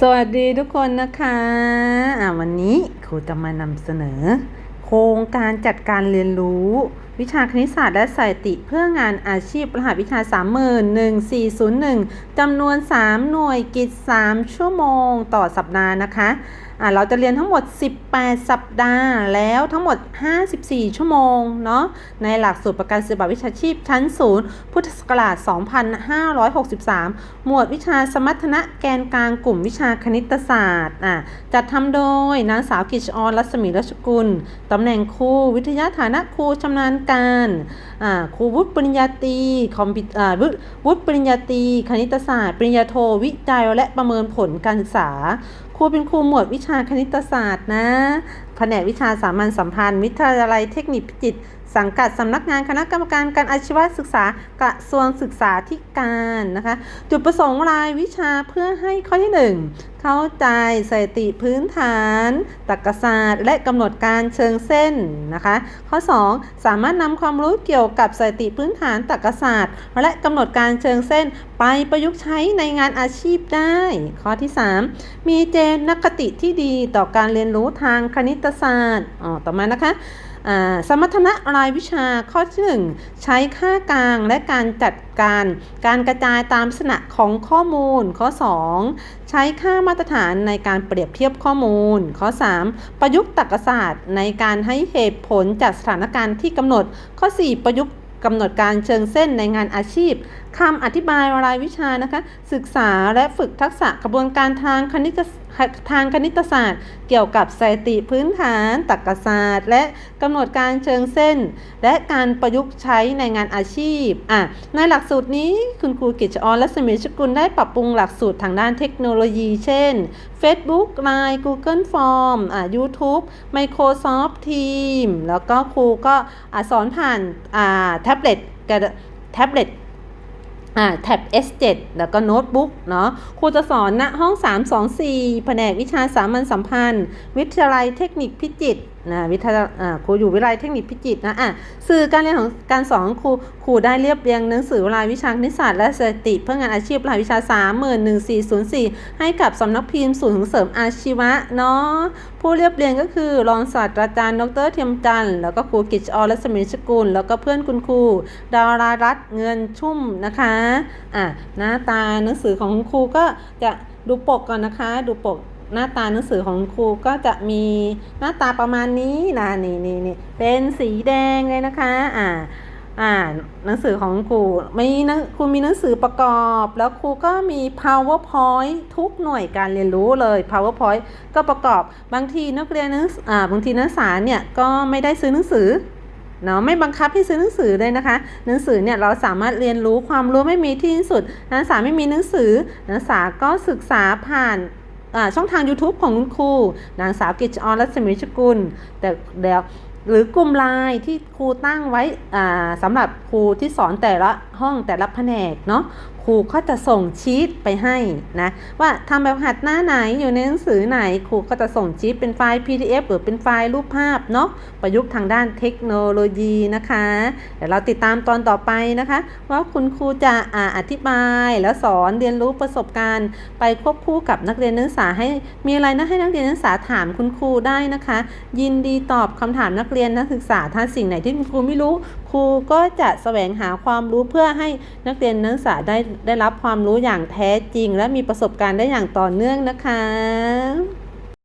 สวัสดีทุกคนนะคะะวันนี้ครูจะมานำเสนอ โครงการจัดการเรียนรู้ วิชาคณิตศาสตร์และสถิติเพื่องานอาชีพรหัสวิชา 31401จำนวน 3 หน่วยกิจ 3 ชั่วโมงต่อสัปดาห์นะคะอ่าเราจะเรียนทั้งหมด 18 สัปดาห์ แล้วทั้งหมด 54 ชั่วโมงเนาะในหลักสูตรประกันศิลปวิชาชีพชั้นศูนย์พุทธศักราช 2563 หมวดวิชาสมรรถนะแกนกลางกลุ่มวิชาคณิตศาสตร์อ่าจัดทำโดยนางสาวกิจออนรัศมีรัชกุลตำแหน่งครูวิทยาฐานะครูชำนาญการครูวุฒิปริญญาตรีคอมพิววุฒิปริญญาตรีคณิตศาสตร์ ปริญญาโทวิจัยและประเมินผลการศึกษาครูเป็นครูหมวดวิชาคณิตศาสตร์นะแผนกวิชาสามัญสัมพันธ์วิทยาลัยเทคนิคพิจิตรสังกัดสำนักงานคณะกรรมการการอาชีวศึกษากระทรวงศึกษาธิการนะคะ จุดประสงค์รายวิชาเพื่อให้ข้อที่ 1 เข้าใจสถิติพื้นฐานตรรกศาสตร์ และกำหนดการเชิงเส้นนะคะ ข้อ 2 สามารถนำความรู้เกี่ยวกับสถิติพื้นฐานตรรกศาสตร์ และกำหนดการเชิงเส้น ไปประยุกต์ใช้ในงานอาชีพได้ ข้อที่ 3 มีเจนคติที่ดีต่อการเรียนรู้ทางคณิตศาสตร์อ๋อต่อมานะคะสมรรถนะรายวิชาข้อที่ 1 ใช้ค่ากลางและการจัดการ การกระจายตามลักษณะของข้อมูล ข้อ 2 ใช้ค่ามาตรฐานในการเปรียบเทียบข้อมูล ข้อ 3 ประยุกต์ตรรกศาสตร์ในการให้เหตุผลจากสถานการณ์ที่กำหนด ข้อ 4 ประยุกต์กำหนดการเชิงเส้นในงานอาชีพคำอธิบายรายวิชานะคะ ศึกษาและฝึกทักษะกระบวนการทางคณิต ทางคณิตศาสตร์ เกี่ยวกับสถิติพื้นฐานตรรกศาสตร์ และกำหนดการเชิงเส้น และการประยุกต์ใช้ในงานอาชีพอะในหลักสูตรนี้คุณครูกิจออนและสมิชกุลได้ปรับปรุงหลักสูตรทางด้านเทคโนโลยี เช่น Facebook Line Google Form อะ YouTube Microsoft Teams แล้วก็ครูก็อสอนผ่านอ่าแท็บเล็ตกับแท็บเล็ต แท็บ S7 แล้วก็โน้ตบุ๊กเนาะครูจะสอนณห้อง 324 แผนกวิชาสามัญสัมพันธ์ วิทยาลัยเทคนิคพิจิตร นะวิทยาครูอยู่วิทยาลัยเทคนิคพิจิตรนะอะสื่อการเรียนของการสอนครูครูได้เรียบเรียงหนังสือรายวิชาคณิตศาสตร์และสถิติ เพื่องานอาชีพรายวิชา 31404 ให้กับสำนักพิมพ์ศูนย์ส่งเสริมอาชีวะเนาะผู้เรียบเรียงก็คือรองศาสตราจารย์ดรเทียมจันทร์แล้วก็ครูกิจอรและสมิชกุล แล้วก็เพื่อนคุณครูดารารัตเงินชุ่มนะคะอะหน้าตาหนังสือของครูก็จะดูปกก่อนนะคะ ดูปก หน้าตาหนังสือของครูก็จะมีหน้าตาประมาณนี้นะนี่นี่นี่เป็นสีแดงเลยนะคะอ่าอ่าหนังสือของครูมีนังครูมีหนังสือประกอบ แล้วครูก็มี powerpoint ทุกหน่วยการเรียนรู้เลย powerpoint ก็ประกอบบางทีนักเรียนนักอ่าบางทีนักศึกษาเนี่ยก็ไม่ได้ซื้อหนังสือเนาะไม่บังคับให้ซื้อหนังสือเลยนะคะ หนังสือเนี่ยเราสามารถเรียนรู้ความรู้ไม่มีที่สิ้นสุดนักศึกษาไม่มีหนังสือนักศึกษาก็ศึกษาผ่าน ช่องทาง YouTube ของคุณครูนางสาวกิจออนรัศมีชกุล แต่เดี๋ยวหรือกลุ่มไลน์ที่ครูตั้งไว้สำหรับครูที่สอนแต่ละ ห้องแต่ละแผนกเนาะครูก็จะส่งชีตไปให้นะว่าทำแบบหัดหน้าไหนอยู่ในหนังสือไหนครูก็จะส่งชีตเป็นไฟล์ PDF หรือเป็นไฟล์รูปภาพเนาะประยุกต์ทางด้านเทคโนโลยีนะคะ เดี๋ยวเราติดตามตอนต่อไปนะคะ ว่าคุณครูจะออธิบายแล้วสอนเรียนรู้ประสบการณ์ ไปควบคู่กับนักเรียนนักศึกษาให้มีอะไรนะให้นักเรียนนักศึกษาถามคุณครูได้นะคะ ยินดีตอบคำถามนักเรียนนักศึกษาถ้าสิ่งไหนที่คุณครูไม่รู้ครูก็จะแสวงหาความรู้เพื่อให้นักเรียนนักศึกษาได้ได้รับความรู้อย่างแท้จริง และมีประสบการณ์ได้อย่างต่อเนื่องนะคะ